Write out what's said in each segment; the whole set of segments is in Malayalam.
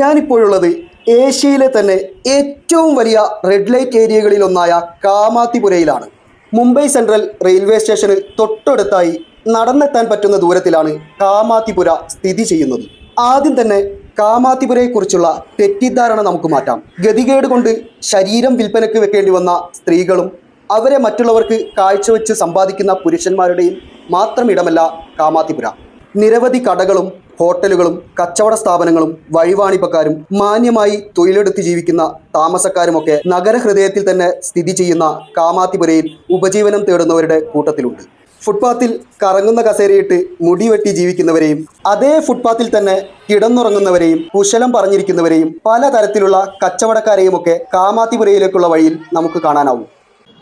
ഞാനിപ്പോഴുള്ളത് ഏഷ്യയിലെ തന്നെ ഏറ്റവും വലിയ റെഡ് ലൈറ്റ് ഏരിയകളിലൊന്നായ കാമാത്തിപുരയിലാണ്. മുംബൈ സെൻട്രൽ റെയിൽവേ സ്റ്റേഷന് തൊട്ടടുത്തായി നടന്നെത്താൻ പറ്റുന്ന ദൂരത്തിലാണ് കാമാത്തിപുര സ്ഥിതി ചെയ്യുന്നത്. ആദ്യം തന്നെ കാമാത്തിപുരയെക്കുറിച്ചുള്ള തെറ്റിദ്ധാരണ നമുക്ക് മാറ്റാം. ഗതികേട് കൊണ്ട് ശരീരം വിൽപ്പനയ്ക്ക് വെക്കേണ്ടി വന്ന സ്ത്രീകളും അവരെ മറ്റുള്ളവർക്ക് കാഴ്ചവെച്ച് സമ്പാദിക്കുന്ന പുരുഷന്മാരുടെയും മാത്രം ഇടമല്ല കാമാത്തിപുര. നിരവധി കടകളും ഹോട്ടലുകളും കച്ചവട സ്ഥാപനങ്ങളും വഴിവാണിപ്പക്കാരും മാന്യമായി തൊഴിലെടുത്ത് ജീവിക്കുന്ന താമസക്കാരുമൊക്കെ നഗരഹൃദയത്തിൽ തന്നെ സ്ഥിതി ചെയ്യുന്ന കാമാത്തിപുരയിൽ ഉപജീവനം തേടുന്നവരുടെ കൂട്ടത്തിലുണ്ട്. ഫുട്പാത്തിൽ കറങ്ങുന്ന കസേരയിട്ട് മുടിവെട്ടി ജീവിക്കുന്നവരെയും അതേ ഫുട്പാത്തിൽ തന്നെ കിടന്നുറങ്ങുന്നവരെയും കുശലം പറഞ്ഞിരിക്കുന്നവരെയും പലതരത്തിലുള്ള കച്ചവടക്കാരെയും ഒക്കെ കാമാത്തിപുരയിലേക്കുള്ള വഴിയിൽ നമുക്ക് കാണാനാവും.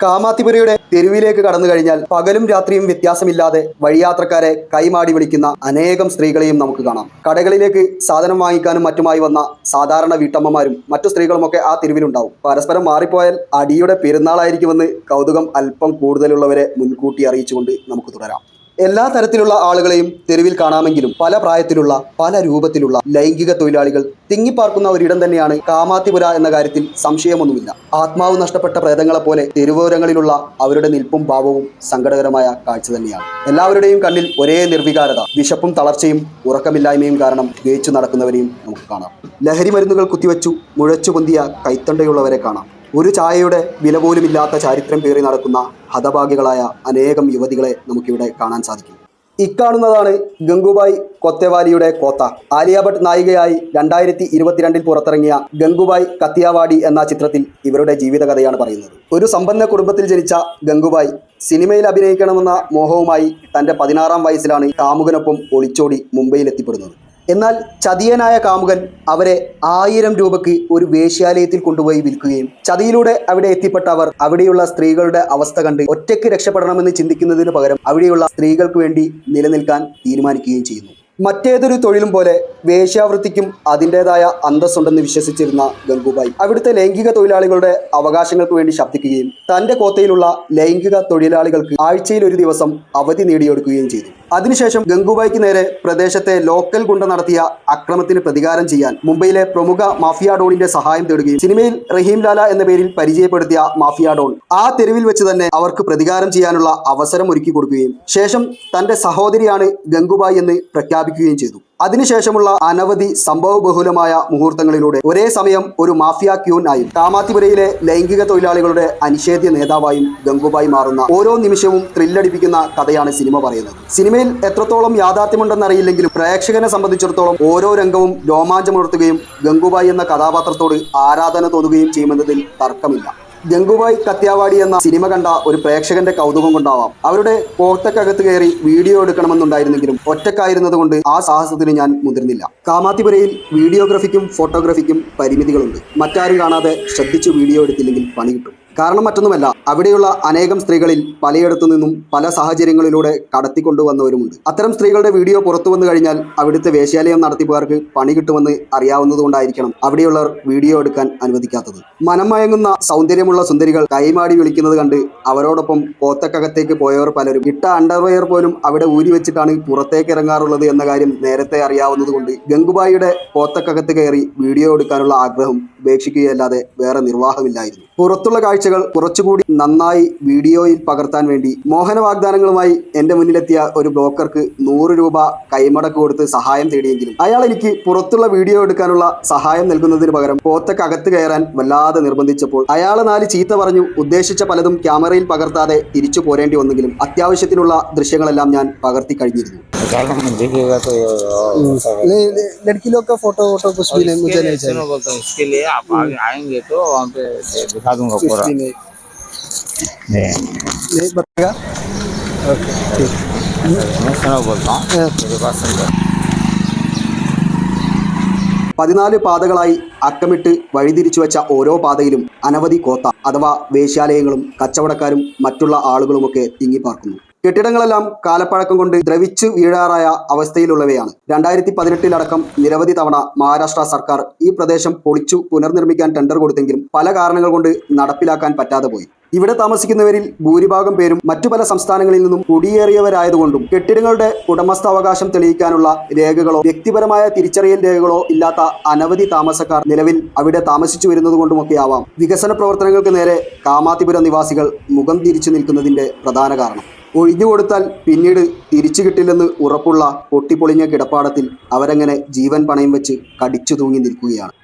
കാമാത്തിപുരയുടെ തെരുവിലേക്ക് കടന്നു കഴിഞ്ഞാൽ പകലും രാത്രിയും വ്യത്യാസമില്ലാതെ വഴിയാത്രക്കാരെ കൈമാടി വിളിക്കുന്ന അനേകം സ്ത്രീകളെയും നമുക്ക് കാണാം. കടകളിലേക്ക് സാധനം വാങ്ങിക്കാനും മറ്റുമായി വന്ന സാധാരണ വീട്ടമ്മമാരും മറ്റു സ്ത്രീകളുമൊക്കെ ആ തെരുവിലുണ്ടാവും. പരസ്പരം മാറിപ്പോയാൽ അടിയുടെ പെരുന്നാളായിരിക്കുമെന്ന് കൗതുകം അല്പം കൂടുതലുള്ളവരെ മുൻകൂട്ടി അറിയിച്ചുകൊണ്ട് നമുക്ക് തുടരാം. എല്ലാ തരത്തിലുള്ള ആളുകളെയും തെരുവിൽ കാണാമെങ്കിലും പല പ്രായത്തിലുള്ള പല രൂപത്തിലുള്ള ലൈംഗിക തൊഴിലാളികൾ തിങ്ങിപ്പാർക്കുന്ന ഒരിടം തന്നെയാണ് കാമാത്തിപുര എന്ന കാര്യത്തിൽ സംശയമൊന്നുമില്ല. ആത്മാവ് നഷ്ടപ്പെട്ട പ്രേതങ്ങളെപ്പോലെ തെരുവോരങ്ങളിലുള്ള അവരുടെ നിൽപ്പും ഭാവവും സങ്കടകരമായ കാഴ്ച തന്നെയാണ്. എല്ലാവരുടെയും കണ്ണിൽ ഒരേ നിർവികാരത വിശപ്പും തളർച്ചയും ഉറക്കമില്ലായ്മയും കാരണം വേച്ചു നടക്കുന്നവരെയും നമുക്ക് കാണാം. ലഹരി മരുന്നുകൾ കുത്തിവെച്ചു മുഴച്ചു പൊന്തിയ കൈത്തണ്ടയുള്ളവരെ കാണാം. ഒരു ചായയുടെ വില പോലുമില്ലാത്ത ചരിത്രം പേറി നടക്കുന്ന ഹതഭാഗ്യകളായ അനേകം യുവതികളെ നമുക്കിവിടെ കാണാൻ സാധിക്കും. ഇക്കാണുന്നതാണ് ഗംഗുബായ് കൊത്തേവാലിയുടെ കോത്ത. ആലിയ ഭട്ട് നായികയായി രണ്ടായിരത്തി ഇരുപത്തിരണ്ടിൽ പുറത്തിറങ്ങിയ ഗംഗുബായ് കത്തിയാവാടി എന്ന ചിത്രത്തിൽ ഇവരുടെ ജീവിതകഥയാണ് പറയുന്നത്. ഒരു സമ്പന്ന കുടുംബത്തിൽ ജനിച്ച ഗംഗുബായ് സിനിമയിൽ അഭിനയിക്കണമെന്ന മോഹവുമായി തന്റെ പതിനാറാം വയസ്സിലാണ് കാമുകനൊപ്പം ഒളിച്ചോടി മുംബൈയിൽ എത്തിപ്പെടുന്നത് എന്നാൽ ചതിയനായ കാമുകൻ അവരെ ആയിരം രൂപയ്ക്ക് ഒരു വേശ്യാലയത്തിൽ കൊണ്ടുപോയി വിൽക്കുകയും ചതിയിലൂടെ അവിടെ എത്തിപ്പെട്ട അവർ അവിടെയുള്ള സ്ത്രീകളുടെ അവസ്ഥ കണ്ട് ഒറ്റയ്ക്ക് രക്ഷപ്പെടണമെന്ന് ചിന്തിക്കുന്നതിന് പകരം അവിടെയുള്ള സ്ത്രീകൾക്ക് വേണ്ടി നിലനിൽക്കാൻ തീരുമാനിക്കുകയും ചെയ്യുന്നു. മറ്റേതൊരു തൊഴിലും പോലെ വേശ്യാവൃത്തിക്കും അതിന്റെതായ അന്തസ്സുണ്ടെന്ന് വിശ്വസിച്ചിരുന്ന ഗംഗുബായി അവിടുത്തെ ലൈംഗിക തൊഴിലാളികളുടെ അവകാശങ്ങൾക്ക് വേണ്ടി ശബ്ദിക്കുകയും തന്റെ കോത്തയിലുള്ള ലൈംഗിക തൊഴിലാളികൾക്ക് ആഴ്ചയിൽ ഒരു ദിവസം അവധി നേടിയെടുക്കുകയും ചെയ്തു. അതിനുശേഷം ഗംഗുബായിക്ക് നേരെ പ്രദേശത്തെ ലോക്കൽ ഗുണ്ട നടത്തിയ അക്രമത്തിന് പ്രതികാരം ചെയ്യാൻ മുംബൈയിലെ പ്രമുഖ മാഫിയ ഡോണിന്റെ സഹായം തേടുകയും സിനിമയിൽ റഹീം ലാല എന്ന പേരിൽ പരിചയപ്പെടുത്തിയ മാഫിയ ഡോൺ ആ തെരുവിൽ വെച്ച് തന്നെ അവർക്ക് പ്രതികാരം ചെയ്യാനുള്ള അവസരം ഒരുക്കി കൊടുക്കുകയും ശേഷം തന്റെ സഹോദരിയാണ് ഗംഗുബായി എന്ന് പ്രഖ്യാപിക്കുകയും ചെയ്തു. അതിനുശേഷമുള്ള അനവധി സംഭവബഹുലമായ മുഹൂർത്തങ്ങളിലൂടെ ഒരേ സമയം ഒരു മാഫിയ ക്യൂൻ ആയും. കാമാത്തിപുരയിലെ ലൈംഗിക തൊഴിലാളികളുടെ അനിഷേധ്യ നേതാവായും ഗംഗുബായി മാറുന്ന ഓരോ നിമിഷവും ത്രില്ലടിപ്പിക്കുന്ന കഥയാണ് സിനിമ പറയുന്നത്. സിനിമയിൽ എത്രത്തോളം യാഥാർത്ഥ്യമുണ്ടെന്ന് അറിയില്ലെങ്കിലും പ്രേക്ഷകനെ സംബന്ധിച്ചിടത്തോളം ഓരോ രംഗവും രോമാഞ്ചമുണർത്തുകയും ഗംഗുബായി എന്ന കഥാപാത്രത്തോട് ആരാധന തോന്നുകയും ചെയ്യുമെന്നതിൽ തർക്കമില്ല. ഗംഗുബായ് കത്യാവാടി എന്ന സിനിമ കണ്ട ഒരു പ്രേക്ഷകന്റെ കൗതുകം കൊണ്ടാവാം. അവരുടെ പോർത്തക്കകത്ത് കയറി വീഡിയോ എടുക്കണമെന്നുണ്ടായിരുന്നെങ്കിലും ഒറ്റക്കായിരുന്നത് കൊണ്ട് ആ സാഹസത്തിന് ഞാൻ മുതിർന്നില്ല. കാമാത്തിപുരയിൽ വീഡിയോഗ്രഫിക്കും ഫോട്ടോഗ്രഫിക്കും പരിമിതികളുണ്ട്. മറ്റാരും കാണാതെ ശ്രദ്ധിച്ചു വീഡിയോ എടുത്തില്ലെങ്കിൽ പണി കിട്ടും. കാരണം മറ്റൊന്നുമല്ല അവിടെയുള്ള അനേകം സ്ത്രീകളിൽ പലയിടത്തു നിന്നും പല സാഹചര്യങ്ങളിലൂടെ കടത്തിക്കൊണ്ടുവന്നവരുമുണ്ട്. അത്തരം സ്ത്രീകളുടെ വീഡിയോ പുറത്തു വന്നു കഴിഞ്ഞാൽ അവിടുത്തെ വേശ്യാലയം നടത്തിപ്പുകാർക്ക് പണി കിട്ടുമെന്ന് അറിയാവുന്നതുകൊണ്ടായിരിക്കണം അവിടെയുള്ളവർ വീഡിയോ എടുക്കാൻ അനുവദിക്കാത്തത്. മനം മയങ്ങുന്ന സൗന്ദര്യമുള്ള സുന്ദരികൾ കൈമാടി വിളിക്കുന്നത് കണ്ട് അവരോടൊപ്പം കോത്തക്കകത്തേക്ക് പോയവർ പലരും. ഇട്ട അണ്ടർവെയർ പോലും അവിടെ ഊരി വെച്ചിട്ടാണ് പുറത്തേക്ക് ഇറങ്ങാറുള്ളത് എന്ന കാര്യം നേരത്തെ അറിയാവുന്നതുകൊണ്ട് ഗംഗുബായിയുടെ കോത്തക്കകത്ത് കയറി വീഡിയോ എടുക്കാനുള്ള ആഗ്രഹം ഉപേക്ഷിക്കുകയല്ലാതെ വേറെ നിർവാഹമില്ലായിരുന്നു. പുറത്തുള്ള കാഴ്ചകൾ കുറച്ചുകൂടി നന്നായി വീഡിയോയിൽ പകർത്താൻ വേണ്ടി മോഹന വാഗ്ദാനങ്ങളുമായി എന്റെ മുന്നിലെത്തിയ ഒരു ബ്രോക്കർക്ക് നൂറ് രൂപ കൈമടക്ക് കൊടുത്ത് സഹായം തേടിയെങ്കിലും അയാൾ എനിക്ക് പുറത്തുള്ള വീഡിയോ എടുക്കാനുള്ള സഹായം നൽകുന്നതിന് പകരം പോത്തക്കകത്ത് കയറാൻ വല്ലാതെ നിർബന്ധിച്ചപ്പോൾ അയാൾ നാല് ചീത്ത പറഞ്ഞു ഉദ്ദേശിച്ച പലതും ക്യാമറയിൽ പകർത്താതെ തിരിച്ചു പോരേണ്ടി വന്നെങ്കിലും അത്യാവശ്യത്തിനുള്ള ദൃശ്യങ്ങളെല്ലാം ഞാൻ പകർത്തി കഴിഞ്ഞിരുന്നു कारण दिखेगा तो नहीं नहीं, लड़की लोग का फोटो वोटो कुछ भी नहीं मुझे नहीं चाहिए सुनो बोलता हूँ इसके लिए आप आगे आएंगे तो वहाँ पे दिखा दूंगा कुछ पूरा भी नहीं नहीं, नहीं बताएगा ओके ठीक मैं सुनो बोलता हूँ हाँ। मेरे पास सुनकर പതിനാല് പാതകളായി അക്കമിട്ട് വഴിതിരിച്ചു വെച്ച ഓരോ പാതയിലും അനവധി കോത്ത അഥവാ വേശ്യാലയങ്ങളും കച്ചവടക്കാരും മറ്റുള്ള ആളുകളുമൊക്കെ തിങ്ങിപ്പാർക്കുന്നു കെട്ടിടങ്ങളെല്ലാം കാലപ്പഴക്കം കൊണ്ട് ദ്രവിച്ചു വീഴാറായ അവസ്ഥയിലുള്ളവയാണ്. രണ്ടായിരത്തി പതിനെട്ടിലടക്കം നിരവധി തവണ മഹാരാഷ്ട്ര സർക്കാർ ഈ പ്രദേശം പൊളിച്ചു പുനർനിർമ്മിക്കാൻ ടെൻഡർ കൊടുത്തെങ്കിലും പല കാരണങ്ങൾ കൊണ്ട് നടപ്പിലാക്കാൻ പറ്റാതെ പോയി. ഇവിടെ താമസിക്കുന്നവരിൽ ഭൂരിഭാഗം പേരും മറ്റു പല സംസ്ഥാനങ്ങളിൽ നിന്നും കുടിയേറിയവരായതുകൊണ്ടും കെട്ടിടങ്ങളുടെ ഉടമസ്ഥാവകാശം തെളിയിക്കാനുള്ള രേഖകളോ വ്യക്തിപരമായ തിരിച്ചറിയൽ രേഖകളോ ഇല്ലാത്ത അനവധി താമസക്കാർ നിലവിൽ അവിടെ താമസിച്ചു വരുന്നത് കൊണ്ടുമൊക്കെയാവാം വികസന പ്രവർത്തനങ്ങൾക്ക് നേരെ കാമാത്തിപുരം നിവാസികൾ മുഖം തിരിച്ചു നിൽക്കുന്നതിന്റെ പ്രധാന കാരണം. ഒഴിഞ്ഞുകൊടുത്താൽ പിന്നീട് തിരിച്ചു കിട്ടില്ലെന്ന് ഉറപ്പുള്ള പൊട്ടിപ്പൊളിഞ്ഞ കിടപ്പാടത്തിൽ അവരങ്ങനെ ജീവൻ പണയം വെച്ച് കടിച്ചു തൂങ്ങി നിൽക്കുകയാണ്.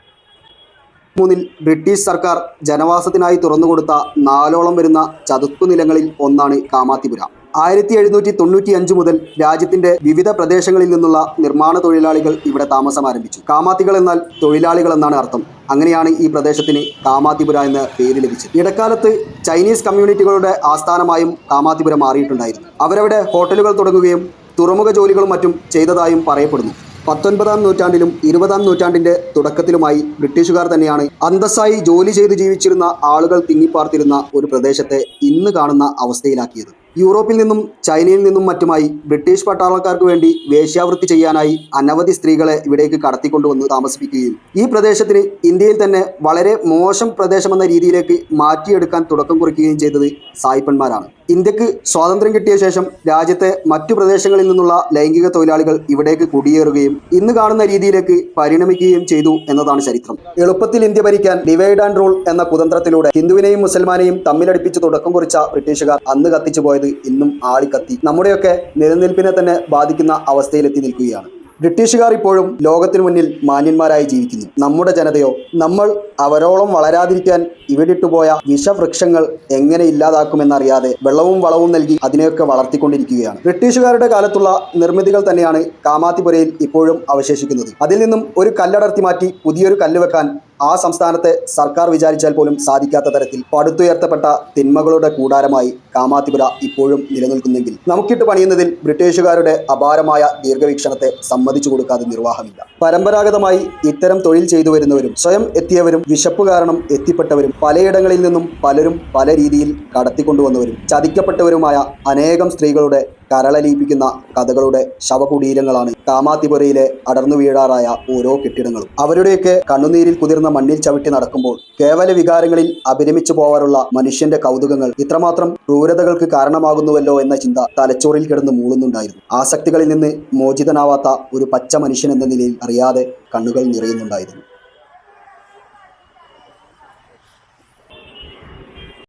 മൂന്നിൽ ബ്രിട്ടീഷ് സർക്കാർ ജനവാസത്തിനായി തുറന്നുകൊടുത്ത നാലോളം വരുന്ന ചതുപ്പ് നിലങ്ങളിൽ ഒന്നാണ് കാമാത്തിപുര. ആയിരത്തി എഴുന്നൂറ്റി തൊണ്ണൂറ്റി അഞ്ച് മുതൽ രാജ്യത്തിന്റെ വിവിധ പ്രദേശങ്ങളിൽ നിന്നുള്ള നിർമ്മാണ തൊഴിലാളികൾ ഇവിടെ താമസം ആരംഭിച്ചു കാമാത്തികൾ എന്നാൽ തൊഴിലാളികൾ എന്നാണ് അർത്ഥം. അങ്ങനെയാണ് ഈ പ്രദേശത്തിന് കാമാതിപുര എന്ന പേര് ലഭിച്ചത്. ഇടക്കാലത്ത് ചൈനീസ് കമ്മ്യൂണിറ്റികളുടെ ആസ്ഥാനമായും കാമാതിപുര മാറിയിട്ടുണ്ടായിരുന്നു. അവരവിടെ ഹോട്ടലുകൾ തുടങ്ങുകയും തുറമുഖ ജോലികളും മറ്റും ചെയ്തതായും പറയപ്പെടുന്നു. പത്തൊൻപതാം നൂറ്റാണ്ടിലും ഇരുപതാം നൂറ്റാണ്ടിന്റെ തുടക്കത്തിലുമായി ബ്രിട്ടീഷുകാർ തന്നെയാണ് അന്തസ്സായി ജോലി ചെയ്ത് ജീവിച്ചിരുന്ന ആളുകൾ തിങ്ങിപ്പാർത്തിരുന്ന ഒരു പ്രദേശത്തെ ഇന്ന് കാണുന്ന അവസ്ഥയിലാക്കിയത്. യൂറോപ്പിൽ നിന്നും ചൈനയിൽ നിന്നും മറ്റുമായി ബ്രിട്ടീഷ് പട്ടാളക്കാർക്ക് വേണ്ടി വേശ്യാവൃത്തി ചെയ്യാനായി അനവധി സ്ത്രീകളെ ഇവിടേക്ക് കടത്തിക്കൊണ്ടുവന്ന് താമസിപ്പിക്കുകയും ഈ പ്രദേശത്തിന് ഇന്ത്യയിൽ തന്നെ വളരെ മോശം പ്രദേശമെന്ന രീതിയിലേക്ക് മാറ്റിയെടുക്കാൻ തുടക്കം കുറിക്കുകയും ചെയ്തത് സായിപ്പന്മാരാണ്. ഇന്ത്യയ്ക്ക് സ്വാതന്ത്ര്യം കിട്ടിയ ശേഷം രാജ്യത്തെ മറ്റു പ്രദേശങ്ങളിൽ നിന്നുള്ള ലൈംഗിക തൊഴിലാളികൾ ഇവിടേക്ക് കുടിയേറുകയും ഇന്ന് കാണുന്ന രീതിയിലേക്ക് പരിണമിക്കുകയും ചെയ്തു എന്നതാണ് ചരിത്രം. എളുപ്പത്തിൽ ഇന്ത്യ ഭരിക്കാൻ ഡിവൈഡ് ആൻഡ് റൂൾ എന്ന കുതന്ത്രത്തിലൂടെ ഹിന്ദുവിനെയും മുസൽമാനെയും തമ്മിലടിപ്പിച്ച് തുടക്കം കുറിച്ച ബ്രിട്ടീഷുകാർ അന്ന് കത്തിച്ചു പോയത് ഇന്നും ആളിക്കത്തി. നമ്മുടെയൊക്കെ നിലനിൽപ്പിനെ തന്നെ ബാധിക്കുന്ന അവസ്ഥയിലെത്തി നിൽക്കുകയാണ്. ബ്രിട്ടീഷുകാർ ഇപ്പോഴും ലോകത്തിനു മുന്നിൽ മാന്യന്മാരായി ജീവിക്കുന്നു. നമ്മുടെ ജനതയോ നമ്മൾ അവരോളം വളരാതിരിക്കാൻ ഇവിടിട്ടുപോയ വിഷവൃക്ഷങ്ങൾ എങ്ങനെ ഇല്ലാതാക്കുമെന്നറിയാതെ വെള്ളവും വളവും നൽകി അതിനെയൊക്കെ വളർത്തിക്കൊണ്ടിരിക്കുകയാണ്. ബ്രിട്ടീഷുകാരുടെ കാലത്തുള്ള നിർമ്മിതികൾ തന്നെയാണ് കാമാത്തിപുരയിൽ ഇപ്പോഴും അവശേഷിക്കുന്നത്. അതിൽ നിന്നും ഒരു കല്ലടർത്തി മാറ്റി പുതിയൊരു കല്ല് വെക്കാൻ ആ സംസ്ഥാനത്തെ സർക്കാർ വിചാരിച്ചാൽ പോലും സാധിക്കാത്ത തരത്തിൽ പടുത്തുയർത്തപ്പെട്ട തിന്മകളുടെ കൂടാരമായി കാമാത്തിപുര ഇപ്പോഴും നിലനിൽക്കുന്നെങ്കിൽ നമുക്കിട്ട് പണിയുന്നതിൽ ബ്രിട്ടീഷുകാരുടെ അപാരമായ ദീർഘവീക്ഷണത്തെ സമ്മതിച്ചു കൊടുക്കാതെ നിർവാഹമില്ല. പരമ്പരാഗതമായി ഇത്തരം തൊഴിൽ ചെയ്തു വരുന്നവരും സ്വയം എത്തിയവരും വിശപ്പ് കാരണം എത്തിപ്പെട്ടവരും പലയിടങ്ങളിൽ നിന്നും പലരും പല രീതിയിൽ കടത്തിക്കൊണ്ടുവന്നവരും ചതിക്കപ്പെട്ടവരുമായ അനേകം സ്ത്രീകളുടെ കരളലിയിപ്പിക്കുന്ന കഥകളുടെ ശവകുടീരങ്ങളാണ് കാമാത്തിപുരയിലെ അടർന്നു വീഴാറായ ഓരോ കെട്ടിടങ്ങളും. അവരുടെയൊക്കെ കണ്ണുനീരിൽ കുതിർന്ന മണ്ണിൽ ചവിട്ടി നടക്കുമ്പോൾ കേവല വികാരങ്ങളിൽ അഭിരമിച്ചു പോവാറുള്ള മനുഷ്യന്റെ കൗതുകങ്ങൾ ഇത്രമാത്രം ക്രൂരതകൾക്ക് കാരണമാകുന്നുവല്ലോ എന്ന ചിന്ത തലച്ചോറിൽ കിടന്ന് മൂളുന്നുണ്ടായിരുന്നു. ആസക്തികളിൽ നിന്ന് മോചിതനാവാത്ത ഒരു പച്ച മനുഷ്യൻ എന്ന നിലയിൽ അറിയാതെ കണ്ണുകൾ നിറയുന്നുണ്ടായിരുന്നു.